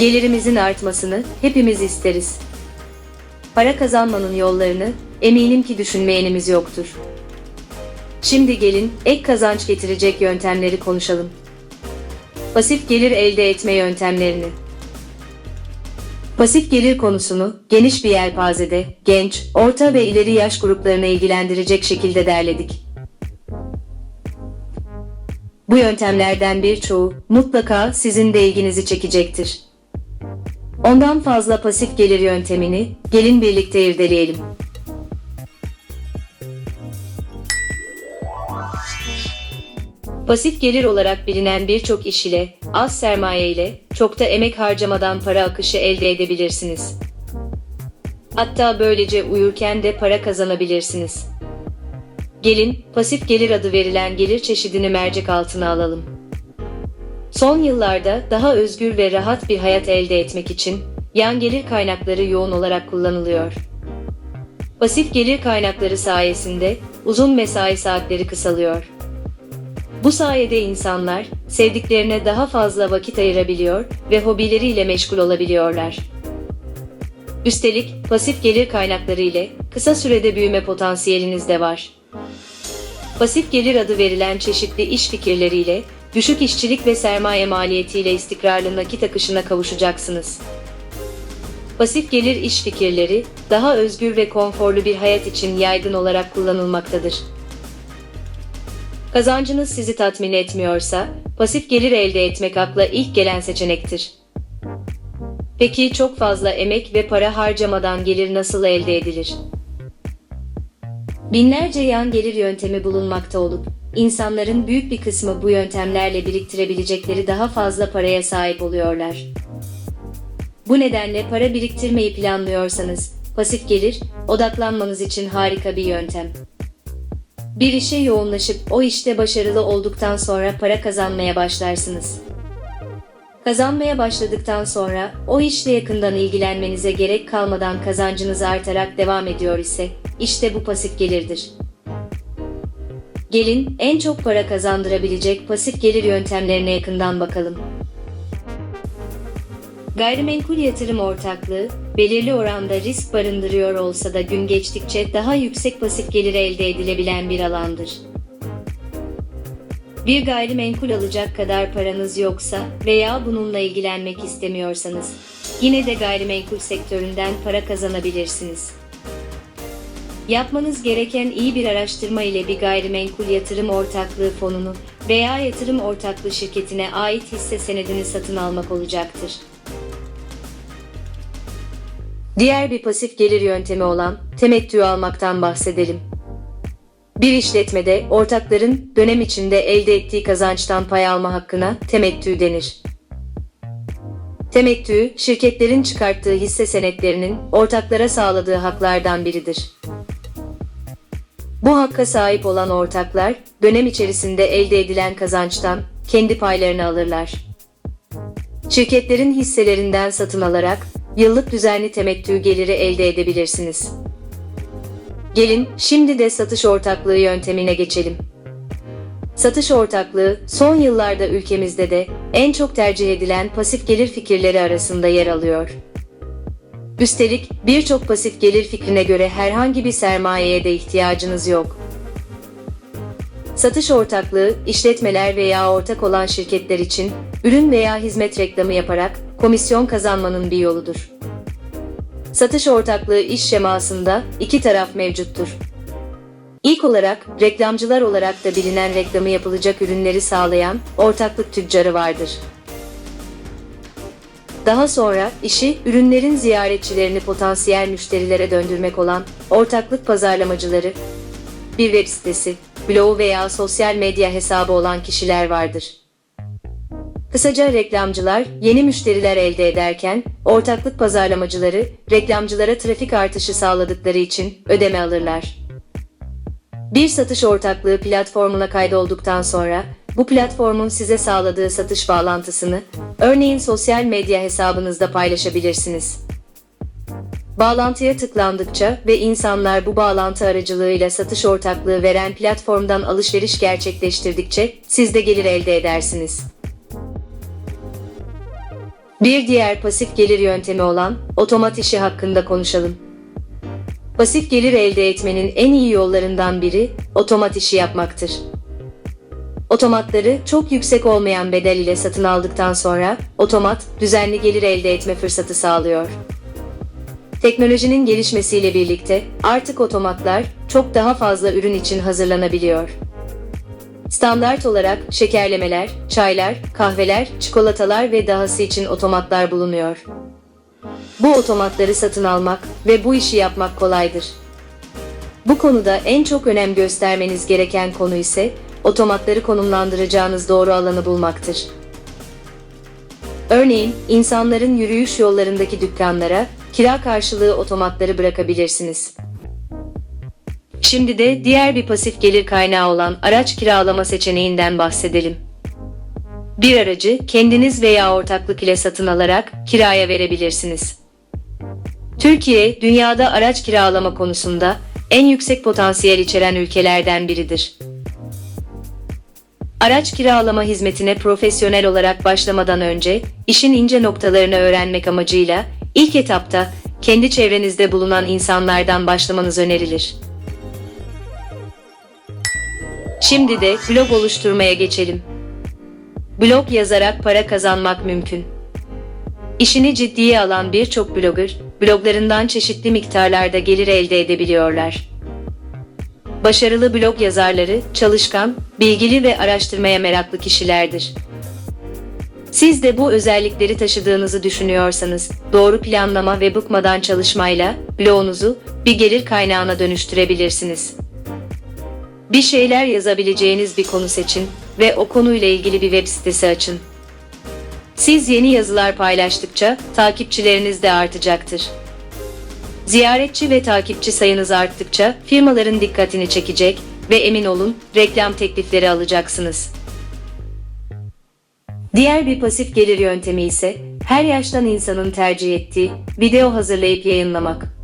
Gelirimizin artmasını hepimiz isteriz. Para kazanmanın yollarını eminim ki düşünmeyenimiz yoktur. Şimdi gelin ek kazanç getirecek yöntemleri konuşalım. Pasif gelir elde etme yöntemlerini. Pasif gelir konusunu geniş bir yelpazede genç, orta ve ileri yaş gruplarını ilgilendirecek şekilde derledik. Bu yöntemlerden birçoğu mutlaka sizin de ilginizi çekecektir. Ondan fazla pasif gelir yöntemini gelin birlikte irdeleyelim. Pasif gelir olarak bilinen birçok iş ile, az sermaye ile, çok da emek harcamadan para akışı elde edebilirsiniz. Hatta böylece uyurken de para kazanabilirsiniz. Gelin, pasif gelir adı verilen gelir çeşidini mercek altına alalım. Son yıllarda daha özgür ve rahat bir hayat elde etmek için yan gelir kaynakları yoğun olarak kullanılıyor. Pasif gelir kaynakları sayesinde uzun mesai saatleri kısalıyor. Bu sayede insanlar sevdiklerine daha fazla vakit ayırabiliyor ve hobileriyle meşgul olabiliyorlar. Üstelik pasif gelir kaynakları ile kısa sürede büyüme potansiyeliniz de var. Pasif gelir adı verilen çeşitli iş fikirleriyle düşük işçilik ve sermaye maliyetiyle istikrarlı nakit akışına kavuşacaksınız. Pasif gelir iş fikirleri daha özgür ve konforlu bir hayat için yaygın olarak kullanılmaktadır. Kazancınız sizi tatmin etmiyorsa, pasif gelir elde etmek akla ilk gelen seçenektir. Peki çok fazla emek ve para harcamadan gelir nasıl elde edilir? Binlerce yan gelir yöntemi bulunmakta olup, insanların büyük bir kısmı bu yöntemlerle biriktirebilecekleri daha fazla paraya sahip oluyorlar. Bu nedenle para biriktirmeyi planlıyorsanız, pasif gelir, odaklanmanız için harika bir yöntem. Bir işe yoğunlaşıp o işte başarılı olduktan sonra para kazanmaya başlarsınız. Kazanmaya başladıktan sonra o işle yakından ilgilenmenize gerek kalmadan kazancınız artarak devam ediyor ise işte bu pasif gelirdir. Gelin en çok para kazandırabilecek pasif gelir yöntemlerine yakından bakalım. Gayrimenkul yatırım ortaklığı belirli oranda risk barındırıyor olsa da gün geçtikçe daha yüksek pasif gelir elde edilebilen bir alandır. Bir gayrimenkul alacak kadar paranız yoksa veya bununla ilgilenmek istemiyorsanız yine de gayrimenkul sektöründen para kazanabilirsiniz. Yapmanız gereken iyi bir araştırma ile bir gayrimenkul yatırım ortaklığı fonunu veya yatırım ortaklığı şirketine ait hisse senedini satın almak olacaktır. Diğer bir pasif gelir yöntemi olan temettü almaktan bahsedelim. Bir işletmede ortakların dönem içinde elde ettiği kazançtan pay alma hakkına temettü denir. Temettü, şirketlerin çıkarttığı hisse senetlerinin ortaklara sağladığı haklardan biridir. Bu hakka sahip olan ortaklar, dönem içerisinde elde edilen kazançtan kendi paylarını alırlar. Şirketlerin hisselerinden satın alarak yıllık düzenli temettü geliri elde edebilirsiniz. Gelin şimdi de satış ortaklığı yöntemine geçelim. Satış ortaklığı son yıllarda ülkemizde de en çok tercih edilen pasif gelir fikirleri arasında yer alıyor. Üstelik birçok pasif gelir fikrine göre herhangi bir sermayeye de ihtiyacınız yok. Satış ortaklığı, işletmeler veya ortak olan şirketler için ürün veya hizmet reklamı yaparak komisyon kazanmanın bir yoludur. Satış ortaklığı iş şemasında iki taraf mevcuttur. İlk olarak reklamcılar olarak da bilinen reklamı yapılacak ürünleri sağlayan ortaklık tüccarı vardır. Daha sonra işi ürünlerin ziyaretçilerini potansiyel müşterilere döndürmek olan ortaklık pazarlamacıları, bir web sitesi, blog veya sosyal medya hesabı olan kişiler vardır. Kısaca reklamcılar yeni müşteriler elde ederken ortaklık pazarlamacıları reklamcılara trafik artışı sağladıkları için ödeme alırlar. Bir satış ortaklığı platformuna kaydolduktan sonra bu platformun size sağladığı satış bağlantısını örneğin sosyal medya hesabınızda paylaşabilirsiniz. Bağlantıya tıklandıkça ve insanlar bu bağlantı aracılığıyla satış ortaklığı veren platformdan alışveriş gerçekleştirdikçe siz de gelir elde edersiniz. Bir diğer pasif gelir yöntemi olan otomat işi hakkında konuşalım. Pasif gelir elde etmenin en iyi yollarından biri otomat işi yapmaktır. Otomatları çok yüksek olmayan bedel ile satın aldıktan sonra otomat düzenli gelir elde etme fırsatı sağlıyor. Teknolojinin gelişmesiyle birlikte artık otomatlar çok daha fazla ürün için hazırlanabiliyor. Standart olarak şekerlemeler, çaylar, kahveler, çikolatalar ve dahası için otomatlar bulunuyor. Bu otomatları satın almak ve bu işi yapmak kolaydır. Bu konuda en çok önem göstermeniz gereken konu ise otomatları konumlandıracağınız doğru alanı bulmaktır. Örneğin insanların yürüyüş yollarındaki dükkanlara kira karşılığı otomatları bırakabilirsiniz. Şimdi de diğer bir pasif gelir kaynağı olan araç kiralama seçeneğinden bahsedelim. Bir aracı kendiniz veya ortaklık ile satın alarak kiraya verebilirsiniz. Türkiye, dünyada araç kiralama konusunda en yüksek potansiyel içeren ülkelerden biridir. Araç kiralama hizmetine profesyonel olarak başlamadan önce işin ince noktalarını öğrenmek amacıyla ilk etapta kendi çevrenizde bulunan insanlardan başlamanız önerilir. Şimdi de blog oluşturmaya geçelim. Blog yazarak para kazanmak mümkün. İşini ciddiye alan birçok blogger, bloglarından çeşitli miktarlarda gelir elde edebiliyorlar. Başarılı blog yazarları, çalışkan, bilgili ve araştırmaya meraklı kişilerdir. Siz de bu özellikleri taşıdığınızı düşünüyorsanız, doğru planlama ve bıkmadan çalışmayla blogunuzu bir gelir kaynağına dönüştürebilirsiniz. Bir şeyler yazabileceğiniz bir konu seçin ve o konuyla ilgili bir web sitesi açın. Siz yeni yazılar paylaştıkça takipçileriniz de artacaktır. Ziyaretçi ve takipçi sayınız arttıkça firmaların dikkatini çekecek ve emin olun reklam teklifleri alacaksınız. Diğer bir pasif gelir yöntemi ise her yaştan insanın tercih ettiği video hazırlayıp yayınlamak.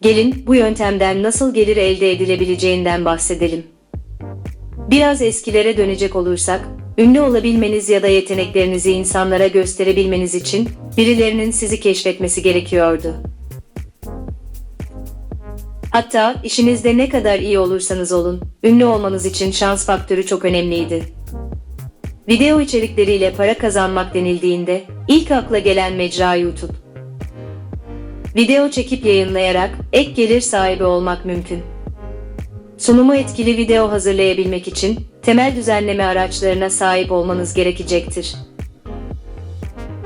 Gelin bu yöntemden nasıl gelir elde edilebileceğinden bahsedelim. Biraz eskilere dönecek olursak, ünlü olabilmeniz ya da yeteneklerinizi insanlara gösterebilmeniz için birilerinin sizi keşfetmesi gerekiyordu. Hatta işinizde ne kadar iyi olursanız olun, ünlü olmanız için şans faktörü çok önemliydi. Video içerikleriyle para kazanmak denildiğinde ilk akla gelen mecra YouTube. Video çekip yayınlayarak ek gelir sahibi olmak mümkün. Sunumu etkili video hazırlayabilmek için temel düzenleme araçlarına sahip olmanız gerekecektir.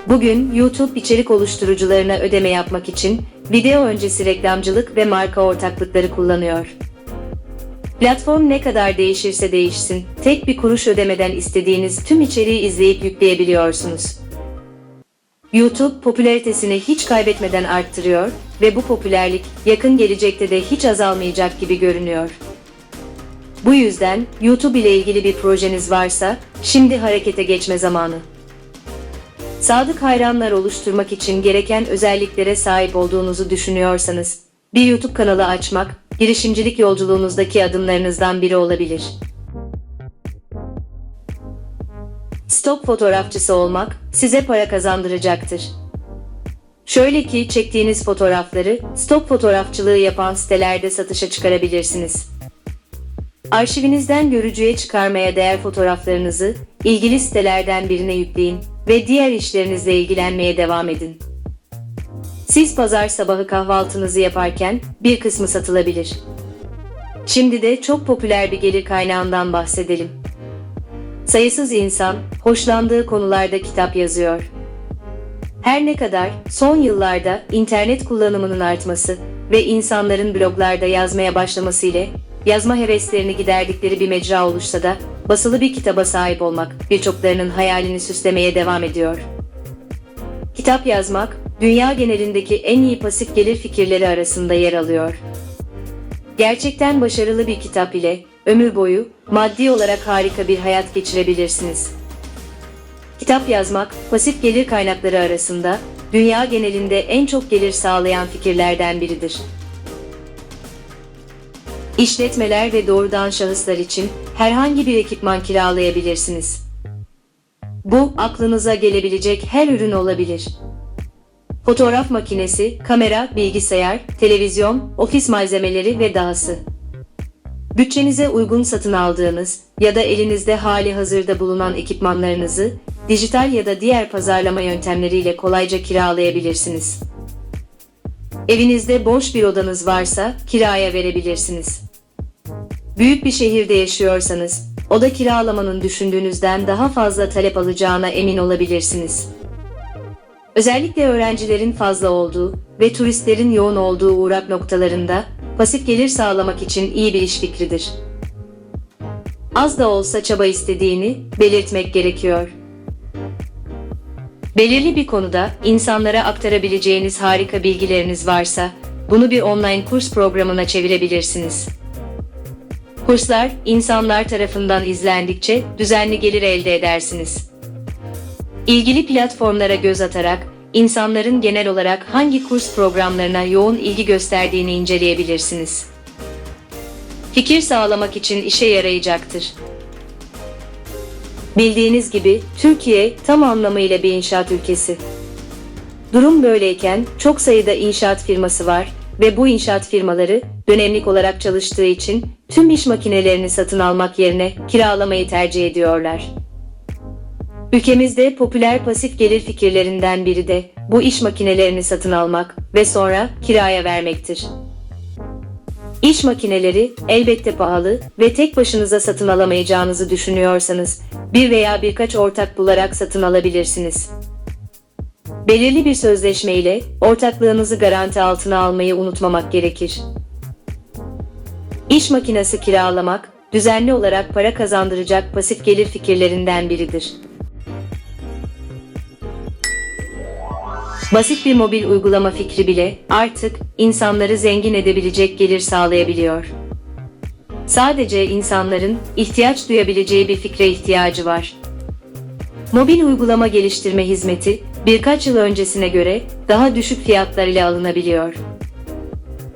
Bugün YouTube içerik oluşturucularına ödeme yapmak için video öncesi reklamcılık ve marka ortaklıkları kullanıyor. Platform ne kadar değişirse değişsin, tek bir kuruş ödemeden istediğiniz tüm içeriği izleyip yükleyebiliyorsunuz. YouTube popülaritesini hiç kaybetmeden arttırıyor ve bu popülerlik yakın gelecekte de hiç azalmayacak gibi görünüyor. Bu yüzden YouTube ile ilgili bir projeniz varsa şimdi harekete geçme zamanı. Sadık hayranlar oluşturmak için gereken özelliklere sahip olduğunuzu düşünüyorsanız bir YouTube kanalı açmak girişimcilik yolculuğunuzdaki adımlarınızdan biri olabilir. Stok fotoğrafçısı olmak size para kazandıracaktır. Şöyle ki çektiğiniz fotoğrafları stok fotoğrafçılığı yapan sitelerde satışa çıkarabilirsiniz. Arşivinizden görücüye çıkarmaya değer fotoğraflarınızı ilgili sitelerden birine yükleyin ve diğer işlerinizle ilgilenmeye devam edin. Siz pazar sabahı kahvaltınızı yaparken bir kısmı satılabilir. Şimdi de çok popüler bir gelir kaynağından bahsedelim. Sayısız insan hoşlandığı konularda kitap yazıyor. Her ne kadar son yıllarda internet kullanımının artması ve insanların bloglarda yazmaya başlaması ile yazma heveslerini giderdikleri bir mecra oluşsa da basılı bir kitaba sahip olmak birçoklarının hayalini süslemeye devam ediyor. Kitap yazmak, dünya genelindeki en iyi pasif gelir fikirleri arasında yer alıyor. Gerçekten başarılı bir kitap ile ömür boyu maddi olarak harika bir hayat geçirebilirsiniz. Kitap yazmak, pasif gelir kaynakları arasında dünya genelinde en çok gelir sağlayan fikirlerden biridir. İşletmeler ve doğrudan şahıslar için herhangi bir ekipman kiralayabilirsiniz. Bu aklınıza gelebilecek her ürün olabilir. Fotoğraf makinesi, kamera, bilgisayar, televizyon, ofis malzemeleri ve dahası. Bütçenize uygun satın aldığınız ya da elinizde hali hazırda bulunan ekipmanlarınızı dijital ya da diğer pazarlama yöntemleriyle kolayca kiralayabilirsiniz. Evinizde boş bir odanız varsa kiraya verebilirsiniz. Büyük bir şehirde yaşıyorsanız, oda kiralamanın düşündüğünüzden daha fazla talep alacağına emin olabilirsiniz. Özellikle öğrencilerin fazla olduğu ve turistlerin yoğun olduğu uğrak noktalarında pasif gelir sağlamak için iyi bir iş fikridir. Az da olsa çaba istediğini belirtmek gerekiyor. Belirli bir konuda insanlara aktarabileceğiniz harika bilgileriniz varsa, bunu bir online kurs programına çevirebilirsiniz. Kurslar, insanlar tarafından izlendikçe düzenli gelir elde edersiniz. İlgili platformlara göz atarak, insanların genel olarak hangi kurs programlarına yoğun ilgi gösterdiğini inceleyebilirsiniz. Fikir sağlamak için işe yarayacaktır. Bildiğiniz gibi Türkiye tam anlamıyla bir inşaat ülkesi. Durum böyleyken çok sayıda inşaat firması var ve bu inşaat firmaları dönemlik olarak çalıştığı için tüm iş makinelerini satın almak yerine kiralamayı tercih ediyorlar. Ülkemizde popüler pasif gelir fikirlerinden biri de bu iş makinelerini satın almak ve sonra kiraya vermektir. İş makineleri elbette pahalı ve tek başınıza satın alamayacağınızı düşünüyorsanız bir veya birkaç ortak bularak satın alabilirsiniz. Belirli bir sözleşme ile ortaklığınızı garanti altına almayı unutmamak gerekir. İş makinesi kiralamak, düzenli olarak para kazandıracak pasif gelir fikirlerinden biridir. Basit bir mobil uygulama fikri bile artık insanları zengin edebilecek gelir sağlayabiliyor. Sadece insanların ihtiyaç duyabileceği bir fikre ihtiyacı var. Mobil uygulama geliştirme hizmeti birkaç yıl öncesine göre daha düşük fiyatlar ile alınabiliyor.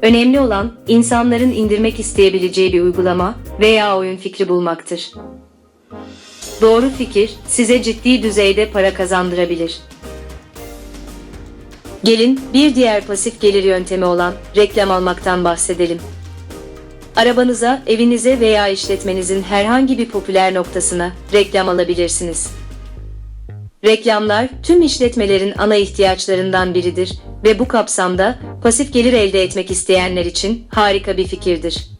Önemli olan insanların indirmek isteyebileceği bir uygulama veya oyun fikri bulmaktır. Doğru fikir size ciddi düzeyde para kazandırabilir. Gelin bir diğer pasif gelir yöntemi olan reklam almaktan bahsedelim. Arabanıza, evinize veya işletmenizin herhangi bir popüler noktasına reklam alabilirsiniz. Reklamlar tüm işletmelerin ana ihtiyaçlarından biridir ve bu kapsamda pasif gelir elde etmek isteyenler için harika bir fikirdir.